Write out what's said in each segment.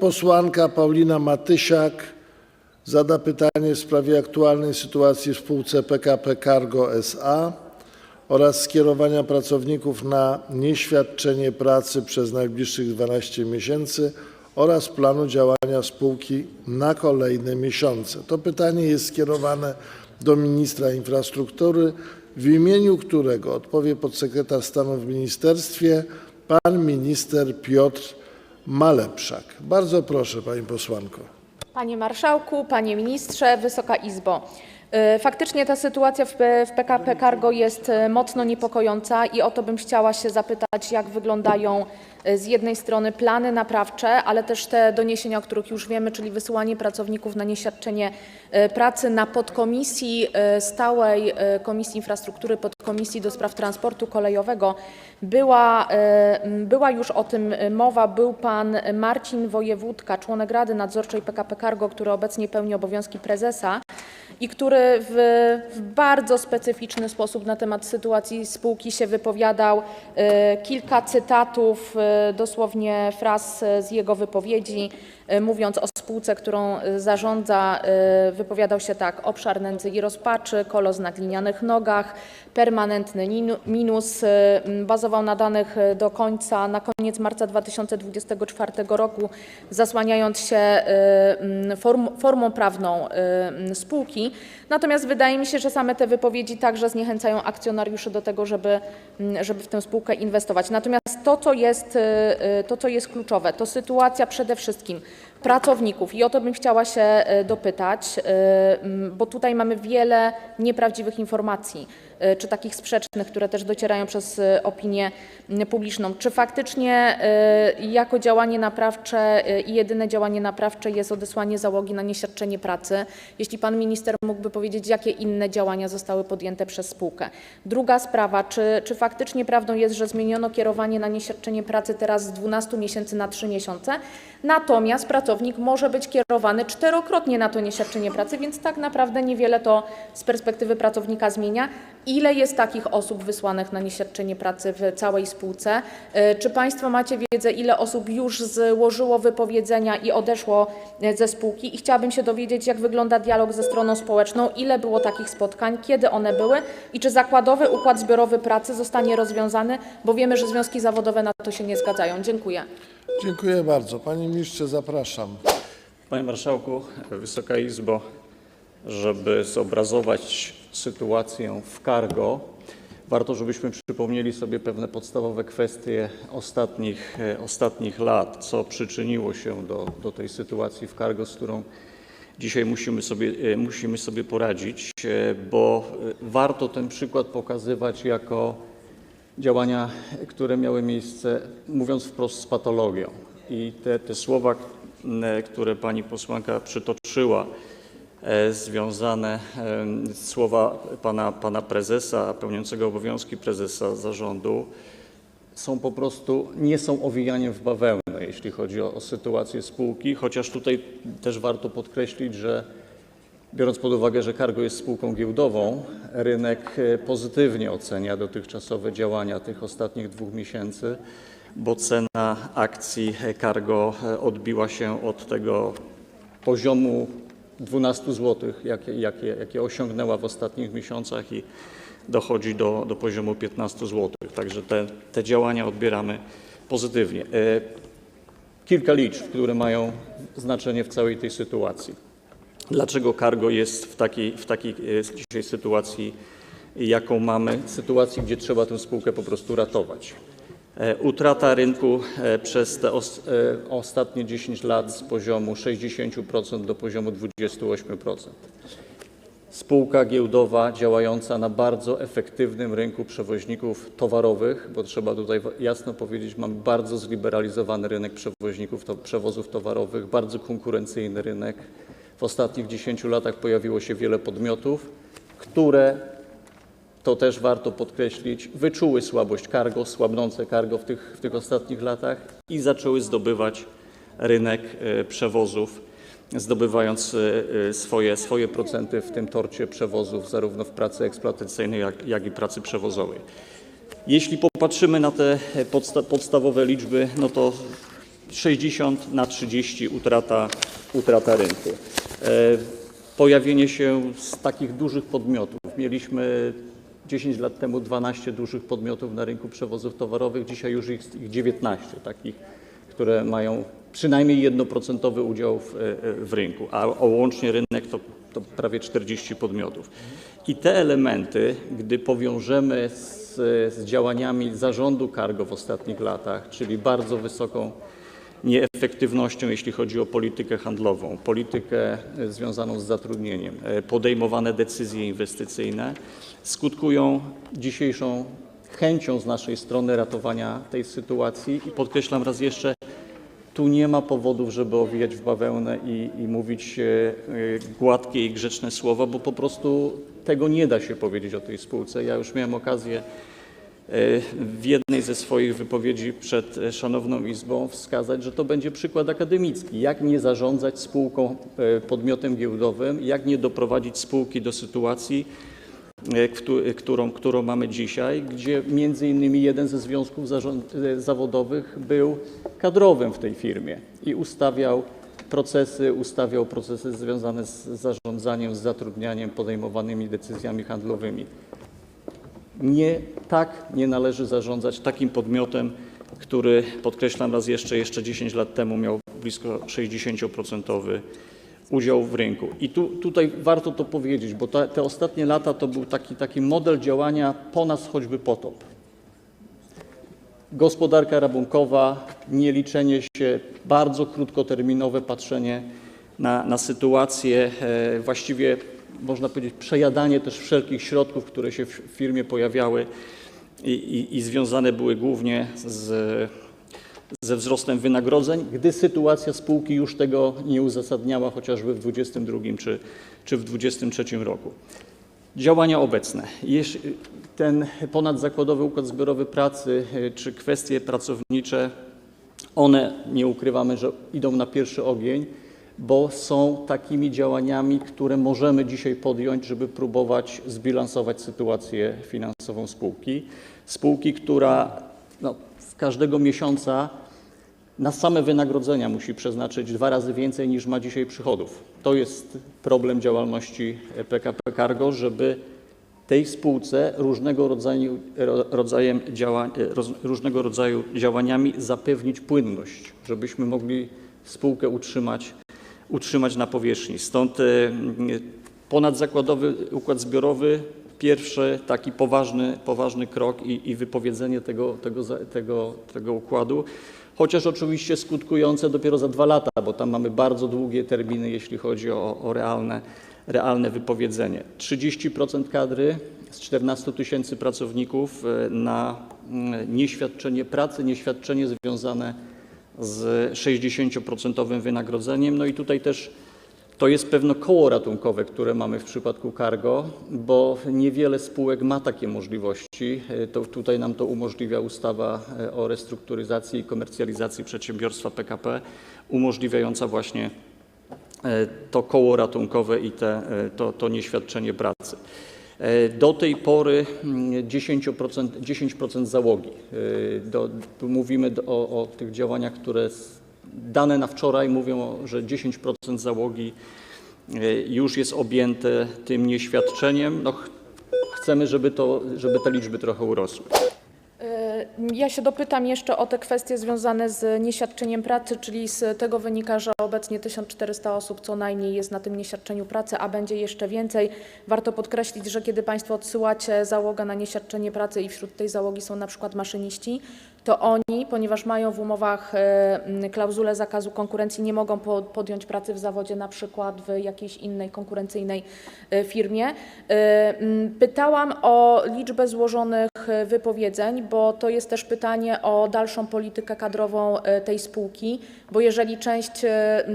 posłanka Paulina Matysiak zada pytanie w sprawie aktualnej sytuacji w spółce PKP Cargo SA oraz skierowania pracowników na nieświadczenie pracy przez najbliższych 12 miesięcy oraz planu działania spółki na kolejne miesiące. To pytanie jest skierowane do ministra infrastruktury, w imieniu którego odpowie podsekretarz stanu w ministerstwie pan minister Piotr Malepszak. Bardzo proszę, pani posłanko. Panie Marszałku, Panie Ministrze, Wysoka Izbo. Y, Faktycznie ta sytuacja w PKP Cargo jest y, mocno niepokojąca i o to bym chciała się zapytać, jak wyglądają y, z jednej strony plany naprawcze, ale też te doniesienia, o których już wiemy, czyli wysyłanie pracowników na nieświadczenie pracy na podkomisji stałej Komisji Infrastruktury, podkomisji do spraw transportu kolejowego. Była, była już o tym mowa, był pan Marcin Wojewódka, członek Rady Nadzorczej PKP Cargo, który obecnie pełni obowiązki prezesa i który w, w bardzo specyficzny sposób na temat sytuacji spółki się wypowiadał. E, Kilka cytatów, e, dosłownie fraz z jego wypowiedzi, mówiąc o spółce, którą e, zarządza, e, wypowiadał się tak: obszar nędzy i rozpaczy, kolos na glinianych nogach, permanentny minus, e, bazował na danych e, do końca, na koniec marca 2024 roku, zasłaniając się e, form, formą prawną e, spółki. Natomiast wydaje mi się, że same te wypowiedzi także zniechęcają akcjonariuszy do tego, żeby, żeby w tę spółkę inwestować. Natomiast to, co jest, e, e, to, co jest kluczowe, to sytuacja przede wszystkim pracowników. I o to bym chciała się e, dopytać, e, bo tutaj mamy wiele nieprawdziwych informacji, czy takich sprzecznych, które też docierają przez e, opinię publiczną. Czy faktycznie e, jako działanie naprawcze e, i jedyne działanie naprawcze jest odesłanie załogi na nieświadczenie pracy? Jeśli pan minister mógłby powiedzieć, jakie inne działania zostały podjęte przez spółkę. Druga sprawa, czy, czy faktycznie prawdą jest, że zmieniono kierowanie na nieświadczenie pracy teraz z 12 miesięcy na 3 miesiące, natomiast pracownik może być kierowany czterokrotnie na to nieświadczenie pracy, więc tak naprawdę niewiele to z perspektywy pracownika zmienia. Ile jest takich osób wysłanych na nieświadczenie pracy w całej spółce? E, Czy Państwo macie wiedzę, ile osób już złożyło wypowiedzenia i odeszło e, ze spółki? I chciałabym się dowiedzieć, jak wygląda dialog ze stroną społeczną, ile było takich spotkań, kiedy one były i czy zakładowy układ zbiorowy pracy zostanie rozwiązany, bo wiemy, że związki zawodowe na to się nie zgadzają. Dziękuję. Dziękuję bardzo. Panie ministrze, zapraszam. Panie Marszałku, Wysoka Izbo, żeby zobrazować sytuację w cargo, warto, żebyśmy przypomnieli sobie pewne podstawowe kwestie ostatnich, e, ostatnich lat, co przyczyniło się do, do tej sytuacji w cargo, z którą dzisiaj musimy sobie, e, musimy sobie poradzić, e, bo warto ten przykład pokazywać jako działania, które miały miejsce, mówiąc wprost, z patologią. I te, te słowa, które pani posłanka przytoczyła, związane, em, słowa pana, pana prezesa, pełniącego obowiązki prezesa zarządu, są po prostu, nie są owijaniem w bawełnę, jeśli chodzi o, o sytuację spółki, chociaż tutaj też warto podkreślić, że Biorąc pod uwagę, że Cargo jest spółką giełdową, rynek e, pozytywnie ocenia dotychczasowe działania tych ostatnich dwóch miesięcy, bo cena akcji Cargo e, odbiła się od tego poziomu 12 zł, jakie, jakie, jakie osiągnęła w ostatnich miesiącach i dochodzi do, do poziomu 15 zł. Także te, te działania odbieramy pozytywnie. E, Kilka liczb, które mają znaczenie w całej tej sytuacji. Dlaczego cargo jest w takiej, w takiej e, dzisiaj sytuacji, jaką mamy? Sytuacji, gdzie trzeba tę spółkę po prostu ratować. E, Utrata rynku e, przez te e, ostatnie 10 lat z poziomu 60% do poziomu 28%. Spółka giełdowa działająca na bardzo efektywnym rynku przewoźników towarowych, bo trzeba tutaj jasno powiedzieć, mamy bardzo zliberalizowany rynek przewoźników, to, przewozów towarowych, bardzo konkurencyjny rynek. W ostatnich 10 latach pojawiło się wiele podmiotów, które, to też warto podkreślić, wyczuły słabość cargo, słabnące cargo w tych, w tych ostatnich latach i zaczęły zdobywać rynek e, przewozów, zdobywając e, e, swoje, swoje procenty w tym torcie przewozów, zarówno w pracy eksploatacyjnej, jak, jak i pracy przewozowej. Jeśli popatrzymy na te podsta podstawowe liczby, no to 60 na 30 utrata, utrata rynku. E, Pojawienie się z takich dużych podmiotów. Mieliśmy 10 lat temu 12 dużych podmiotów na rynku przewozów towarowych, dzisiaj już jest ich 19 takich, które mają przynajmniej 1% udział w, e, w rynku, a, a łącznie rynek to, to prawie 40 podmiotów. I te elementy, gdy powiążemy z, z działaniami zarządu cargo w ostatnich latach, czyli bardzo wysoką nieefektywnością, jeśli chodzi o politykę handlową, politykę e, związaną z zatrudnieniem, e, podejmowane decyzje inwestycyjne skutkują dzisiejszą chęcią z naszej strony ratowania tej sytuacji i podkreślam raz jeszcze, tu nie ma powodów, żeby owijać w bawełnę i, i mówić e, gładkie i grzeczne słowa, bo po prostu tego nie da się powiedzieć o tej spółce. Ja już miałem okazję w jednej ze swoich wypowiedzi przed Szanowną Izbą wskazać, że to będzie przykład akademicki, jak nie zarządzać spółką, e, podmiotem giełdowym, jak nie doprowadzić spółki do sytuacji, e, którą, którą mamy dzisiaj, gdzie między innymi jeden ze związków zawodowych był kadrowym w tej firmie i ustawiał procesy, ustawiał procesy związane z zarządzaniem, z zatrudnianiem, podejmowanymi decyzjami handlowymi. Nie tak nie należy zarządzać takim podmiotem, który, podkreślam raz jeszcze, jeszcze 10 lat temu miał blisko 60% udział w rynku. I tu, tutaj warto to powiedzieć, bo te ostatnie lata to był taki, taki model działania po nas choćby potop. Gospodarka rabunkowa, nieliczenie się, bardzo krótkoterminowe patrzenie na, na sytuację, e, właściwie można powiedzieć przejadanie też wszelkich środków, które się w firmie pojawiały i, i, i związane były głównie z, ze wzrostem wynagrodzeń, gdy sytuacja spółki już tego nie uzasadniała, chociażby w 2022 czy, czy w 2023 roku. Działania obecne. Ten ponadzakładowy układ zbiorowy pracy y, czy kwestie pracownicze, one nie ukrywamy, że idą na pierwszy ogień, bo są takimi działaniami, które możemy dzisiaj podjąć, żeby próbować zbilansować sytuację finansową spółki. Spółki, która no, każdego miesiąca na same wynagrodzenia musi przeznaczyć dwa razy więcej niż ma dzisiaj przychodów. To jest problem działalności PKP Cargo, żeby tej spółce różnego rodzaju, ro- rodzajem działań, roz, różnego rodzaju działaniami zapewnić płynność, żebyśmy mogli spółkę utrzymać, utrzymać na powierzchni. Stąd e, ponadzakładowy układ zbiorowy, pierwszy taki poważny, poważny krok i, i wypowiedzenie tego, tego, tego, tego układu chociaż oczywiście skutkujące dopiero za dwa lata, bo tam mamy bardzo długie terminy, jeśli chodzi o, o realne, realne wypowiedzenie. 30% kadry z 14 tysięcy pracowników e, na mm, nieświadczenie pracy, nieświadczenie związane z 60% wynagrodzeniem. No i tutaj też to jest pewno koło ratunkowe, które mamy w przypadku cargo, bo niewiele spółek ma takie możliwości. To tutaj nam to umożliwia ustawa e, o restrukturyzacji i komercjalizacji przedsiębiorstwa PKP, umożliwiająca właśnie e, to koło ratunkowe i te, e, to, to nieświadczenie pracy. E, Do tej pory mm, 10%, 10% załogi. E, Do, mówimy o, o tych działaniach, które dane na wczoraj mówią, że 10% załogi e, już jest objęte tym nieświadczeniem. No, ch- chcemy, żeby, to, żeby te liczby trochę urosły. Ja się dopytam jeszcze o te kwestie związane z nieświadczeniem pracy, czyli z tego wynika, że obecnie 1400 osób co najmniej jest na tym nieświadczeniu pracy, a będzie jeszcze więcej. Warto podkreślić, że kiedy Państwo odsyłacie załogę na nieświadczenie pracy i wśród tej załogi są na przykład maszyniści, to oni, ponieważ mają w umowach e, klauzulę zakazu konkurencji, nie mogą po- podjąć pracy w zawodzie na przykład w jakiejś innej konkurencyjnej e, firmie. E, Pytałam o liczbę złożonych wypowiedzeń, bo to jest też pytanie o dalszą politykę kadrową tej spółki, bo jeżeli część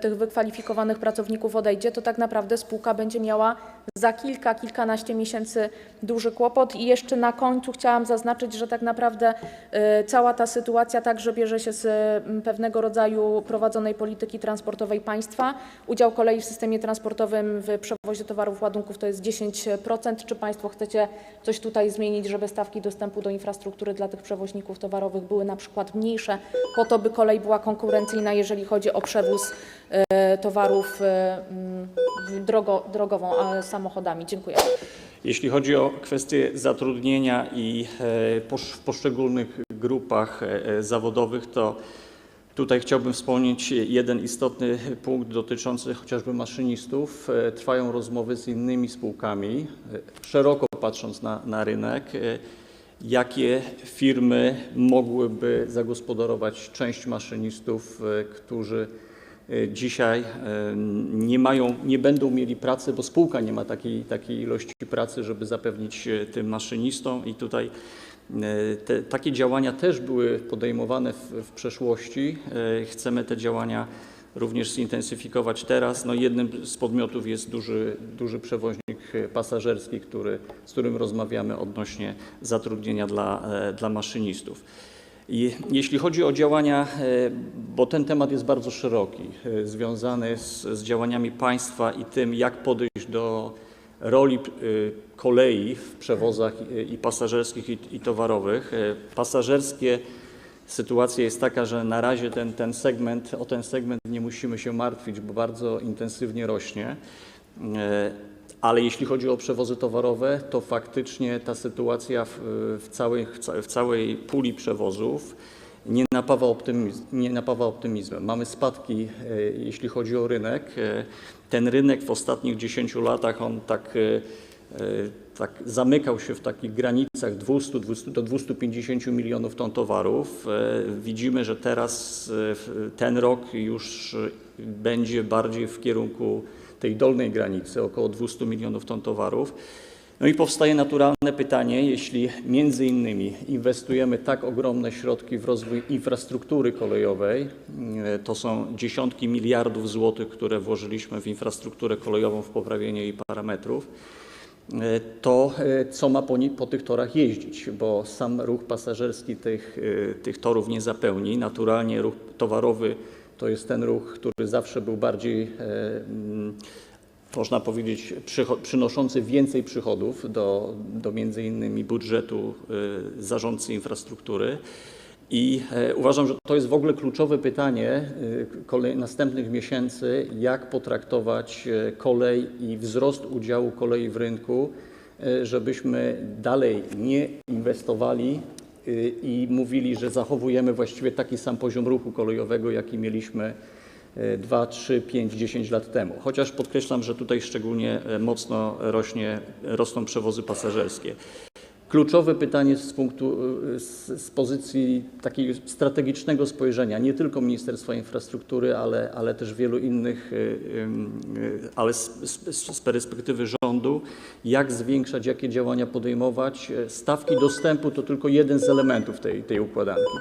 tych wykwalifikowanych pracowników odejdzie, to tak naprawdę spółka będzie miała za kilka, kilkanaście miesięcy duży kłopot. I jeszcze na końcu chciałam zaznaczyć, że tak naprawdę e, cała ta sytuacja także bierze się z mm, pewnego rodzaju prowadzonej polityki transportowej państwa. Udział kolei w systemie transportowym w przewozie towarów, ładunków to jest 10%. Czy Państwo chcecie coś tutaj zmienić, żeby stawki dostępu do infrastruktury dla tych przewoźników towarowych były na przykład mniejsze, po to, by kolej była konkurencyjna, jeżeli chodzi o przewóz e, towarów e, mm, drogo, drogową samochodami? Dziękuję. Jeśli chodzi o kwestie zatrudnienia i e, w poszczególnych grupach e, e, zawodowych, to tutaj chciałbym wspomnieć jeden istotny punkt dotyczący chociażby maszynistów. Trwają rozmowy z innymi spółkami, szeroko patrząc na, na rynek, jakie firmy mogłyby zagospodarować część maszynistów, którzy dzisiaj e, nie mają, nie będą mieli pracy, bo spółka nie ma takiej, takiej ilości pracy, żeby zapewnić e, tym maszynistom i tutaj e, te, takie działania też były podejmowane w, w przeszłości. E, Chcemy te działania również zintensyfikować teraz. No jednym z podmiotów jest duży, duży przewoźnik e, pasażerski, który, z którym rozmawiamy odnośnie zatrudnienia dla, e, dla maszynistów. Jeśli chodzi o działania, e, bo ten temat jest bardzo szeroki, e, związany z, z działaniami państwa i tym, jak podejść do roli e, kolei w przewozach i pasażerskich, i, i towarowych. Pasażerskie sytuacja jest taka, że na razie ten, ten segment, o ten segment nie musimy się martwić, bo bardzo intensywnie rośnie. Ale jeśli chodzi o przewozy towarowe, to faktycznie ta sytuacja w, całej, w ca- w całej puli przewozów nie napawa, optymizm, nie napawa optymizmem. Mamy spadki, e, jeśli chodzi o rynek. E, Ten rynek w ostatnich 10 latach, on tak, e, tak zamykał się w takich granicach 200, 200 do 250 milionów ton towarów. Widzimy, że teraz ten rok już będzie bardziej w kierunku tej dolnej granicy, około 200 milionów ton towarów. No i powstaje naturalne pytanie, jeśli między innymi inwestujemy tak ogromne środki w rozwój infrastruktury kolejowej, e, to są dziesiątki miliardów złotych, które włożyliśmy w infrastrukturę kolejową, w poprawienie jej parametrów, e, to e, co ma po, po tych torach jeździć, bo sam ruch pasażerski tych, e, tych torów nie zapełni. Naturalnie ruch towarowy to jest ten ruch, który zawsze był bardziej, e, mm, można powiedzieć, przynoszący więcej przychodów do, do między innymi budżetu e, zarządcy infrastruktury. I e, uważam, że to jest w ogóle kluczowe pytanie kolej, następnych miesięcy, jak potraktować kolej i wzrost udziału kolei w rynku, żebyśmy dalej nie inwestowali i mówili, że zachowujemy właściwie taki sam poziom ruchu kolejowego, jaki mieliśmy 2, 3, 5, 10 lat temu. Chociaż podkreślam, że tutaj szczególnie e, mocno rośnie, rosną przewozy pasażerskie. Kluczowe pytanie z pozycji takiego strategicznego spojrzenia, nie tylko Ministerstwa Infrastruktury, ale, też wielu innych, y, y, y, ale z, perspektywy rządu, jak zwiększać, jakie działania podejmować. Stawki dostępu to tylko jeden z elementów tej układanki.